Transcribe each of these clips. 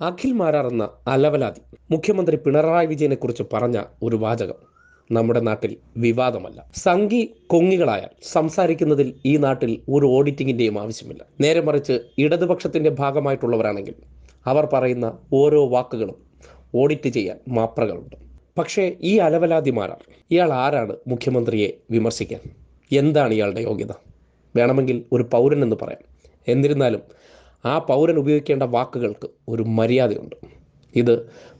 അഖിൽ മാരാർ എന്ന അലവലാതി മുഖ്യമന്ത്രി പിണറായി വിജയനെ കുറിച്ച് പറഞ്ഞ ഒരു വാചകം നമ്മുടെ നാട്ടിൽ വിവാദമല്ല. സംഘി കൊങ്ങികളായാൽ സംസാരിക്കുന്നതിൽ ഈ നാട്ടിൽ ഒരു ഓഡിറ്റിങ്ങിന്റെയും ആവശ്യമില്ല. നേരെ മറിച്ച് ഇടതുപക്ഷത്തിന്റെ ഭാഗമായിട്ടുള്ളവരാണെങ്കിൽ അവർ പറയുന്ന ഓരോ വാക്കുകളും ഓഡിറ്റ് ചെയ്യാൻ മാപ്രകളുണ്ട്. പക്ഷേ ഈ അലവലാതി മാരാർ ഇയാൾ ആരാണ് മുഖ്യമന്ത്രിയെ വിമർശിക്കാൻ? എന്താണ് ഇയാളുടെ യോഗ്യത? വേണമെങ്കിൽ ഒരു പൗരൻ എന്ന് പറയാം. എന്നിരുന്നാലും ആ പൗരൻ ഉപയോഗിക്കേണ്ട വാക്കുകൾക്ക് ഒരു മര്യാദയുണ്ട്. ഇത്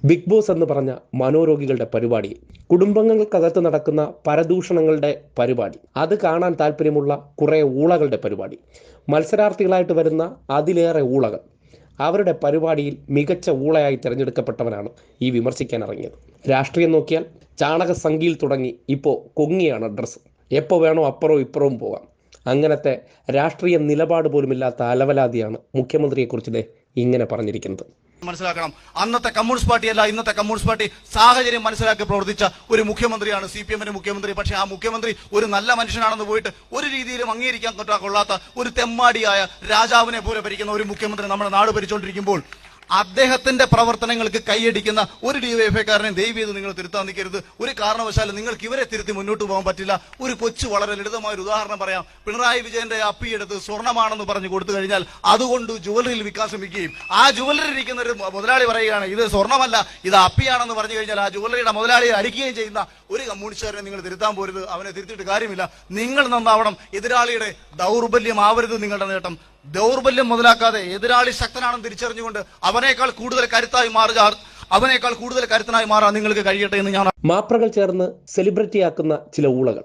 ബിഗ് ബോസ് എന്ന് പറഞ്ഞ മനോരോഗികളുടെ പരിപാടി കുടുംബങ്ങൾക്കകത്ത് നടക്കുന്ന പരദൂഷണങ്ങളുടെ പരിപാടി അത് കാണാൻ താല്പര്യമുള്ള കുറേ ഊളകളുടെ പരിപാടി മത്സരാർത്ഥികളായിട്ട് വരുന്ന അതിലേറെ ഊളകൾ അവരുടെ പരിപാടിയിൽ മികച്ച ഊളയായി തിരഞ്ഞെടുക്കപ്പെട്ടവനാണ് ഈ വിമർശിക്കാൻ ഇറങ്ങിയത് രാഷ്ട്രീയം നോക്കിയാൽ ചാണക സംഖ്യയിൽ തുടങ്ങി ഇപ്പോൾ കൊങ്ങിയാണ് ഡ്രസ്സ്. എപ്പോൾ വേണോ അപ്പുറവും ഇപ്പുറവും പോകാം. അങ്ങനത്തെ രാഷ്ട്രീയ നിലപാട് പോലുമില്ലാത്ത അലവലാതിയാണ് മുഖ്യമന്ത്രിയെക്കുറിച്ച് ഇങ്ങനെ പറഞ്ഞിരിക്കുന്നത്. മനസ്സിലാക്കണം. അന്നത്തെ കമ്മ്യൂണിസ്റ്റ് പാർട്ടിയല്ല ഇന്നത്തെ കമ്മ്യൂണിസ്റ്റ് പാർട്ടി സാഹചര്യം മനസ്സിലാക്കി പ്രവർത്തിച്ച ഒരു മുഖ്യമന്ത്രിയാണ് സി പി എമ്മിന്റെ മുഖ്യമന്ത്രി. പക്ഷേ ആ മുഖ്യമന്ത്രി ഒരു നല്ല മനുഷ്യനാണെന്ന് പോയിട്ട് ഒരു രീതിയിലും അംഗീകരിക്കാൻ കൊള്ളാത്ത ഒരു തെമ്മാടിയായ രാജാവിനെ പോലെ ഭരിക്കുന്ന ഒരു മുഖ്യമന്ത്രി നമ്മുടെ നാട് ഭരിച്ചുകൊണ്ടിരിക്കുമ്പോൾ അദ്ദേഹത്തിന്റെ പ്രവർത്തനങ്ങൾക്ക് കൈയടിക്കുന്ന ഒരു ഡിവൈഎഫ്ഐക്കാരനെ ദയവ് ചെയ്ത് നിങ്ങൾ തിരുത്താൻ നിൽക്കരുത്. ഒരു കാരണവശാലും നിങ്ങൾക്ക് ഇവരെ തിരുത്തി മുന്നോട്ട് പോകാൻ പറ്റില്ല. ഒരു കൊച്ചു വളരെ ലളിതമായ ഒരു ഉദാഹരണം പറയാം. പിണറായി വിജയന്റെ അപ്പി എടുത്ത് സ്വർണമാണെന്ന് പറഞ്ഞു കൊടുത്തു കഴിഞ്ഞാൽ അതുകൊണ്ട് ജുവലറിയിൽ വിൽക്കാൻ ശ്രമിക്കുകയും ആ ജുവലറി ഇരിക്കുന്ന ഒരു മുതലാളി പറയുകയാണ് ഇത് സ്വർണമല്ല ഇത് അപ്പിയാണെന്ന് പറഞ്ഞു കഴിഞ്ഞാൽ ആ ജുവലറിയുടെ മുതലാളിയെ അടിക്കുകയും ചെയ്യുന്ന ഒരു കമ്മ്യൂണിസ്റ്റുകാരനെ നിങ്ങൾ തിരുത്താൻ പോരുത്. അവനെ തിരുത്തിയിട്ട് കാര്യമില്ല. നിങ്ങൾ നന്നാവണം. എതിരാളിയുടെ ദൗർബല്യം ആവരുത് നിങ്ങളുടെ നേട്ടം. ദൗർബല്യം മുതലാക്കാതെ എതിരാളി ശക്തനാണെന്ന് തിരിച്ചറിഞ്ഞുകൊണ്ട് അവനേക്കാൾ കൂടുതൽ കരുത്തായി മാറുക. അവനേക്കാൾ കൂടുതൽ കരുത്തനായി മാറാൻ നിങ്ങൾക്ക് കഴിയട്ടെ എന്ന് ഞാൻ മാപ്രകൾ ചേർന്ന് സെലിബ്രിറ്റി ആക്കുന്ന ചില ഊളകൾ.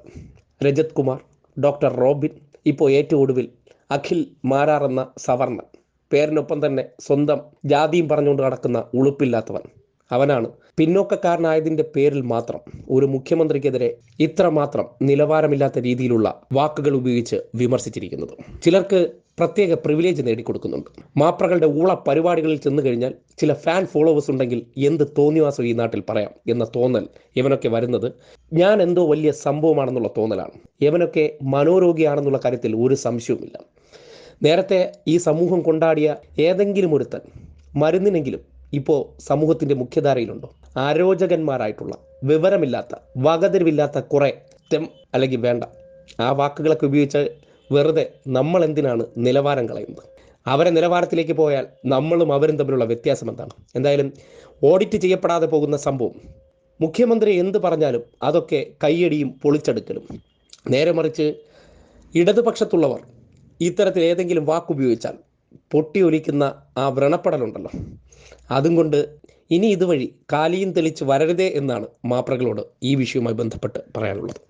രജത് കുമാർ ഡോക്ടർ റോബിൻ ഇപ്പോൾ ഏറ്റവും ഒടുവിൽ അഖിൽ മാരാർ എന്ന സവർണൻ പേരിനൊപ്പം തന്നെ സ്വന്തം ജാതിയും പറഞ്ഞുകൊണ്ട് നടക്കുന്ന ഉളുപ്പില്ലാത്തവൻ. അവനാണ് പിന്നോക്കക്കാരനായതിന്റെ പേരിൽ മാത്രം ഒരു മുഖ്യമന്ത്രിക്കെതിരെ ഇത്രമാത്രം നിലവാരമില്ലാത്ത രീതിയിലുള്ള വാക്കുകൾ ഉപയോഗിച്ച് വിമർശിച്ചിരിക്കുന്നത്. ചിലർക്ക് പ്രത്യേക പ്രിവിലേജ് നേടിക്കൊടുക്കുന്നുണ്ട്. മാപ്രകളുടെ ഊള പരിപാടികളിൽ ചെന്നു കഴിഞ്ഞാൽ ചില ഫാൻ ഫോളോവേഴ്സ് ഉണ്ടെങ്കിൽ എന്ത് തോന്നിവാസം ഈ നാട്ടിൽ പറയാം എന്ന തോന്നൽ ഇവനൊക്കെ വരുന്നത് ഞാൻ എന്തോ വലിയ സംഭവമാണെന്നുള്ള തോന്നലാണ്. ഇവനൊക്കെ മനോരോഗിയാണെന്നുള്ള കാര്യത്തിൽ ഒരു സംശയവുമില്ല. നേരത്തെ ഈ സമൂഹം കൊണ്ടാടിയ ഏതെങ്കിലും ഒരുത്തൻ മരുന്നിനെങ്കിലും ഇപ്പോൾ സമൂഹത്തിന്റെ മുഖ്യധാരയിലുണ്ടോ? അരോചകന്മാരായിട്ടുള്ള വിവരമില്ലാത്ത വകതിരിവില്ലാത്ത കുറേ തെം അല്ലെങ്കിൽ വേണ്ട. ആ വാക്കുകളൊക്കെ ഉപയോഗിച്ച് വെറുതെ നമ്മൾ എന്തിനാണ് നിലവാരം കളയുന്നത്? അവരെ നിലവാരത്തിലേക്ക് പോയാൽ നമ്മളും അവരും തമ്മിലുള്ള വ്യത്യാസം എന്താണ്? എന്തായാലും ഓഡിറ്റ് ചെയ്യപ്പെടാതെ പോകുന്ന സംഭവം. മുഖ്യമന്ത്രി എന്ത് പറഞ്ഞാലും അതൊക്കെ കയ്യടിയും പൊളിച്ചെടുക്കലും. നേരെ മറിച്ച് ഇടതുപക്ഷത്തുള്ളവർ ഇത്തരത്തിൽ ഏതെങ്കിലും വാക്കുപയോഗിച്ചാൽ പൊട്ടിയൊലിക്കുന്ന ആ വ്രണപ്പെടലുണ്ടല്ലോ. അതും കൊണ്ട് ഇനി ഇതുവഴി കാലിയും തെളിച്ച് വരരുതേ എന്നാണ് മാപ്രകളോട് ഈ വിഷയവുമായി ബന്ധപ്പെട്ട് പറയാനുള്ളത്.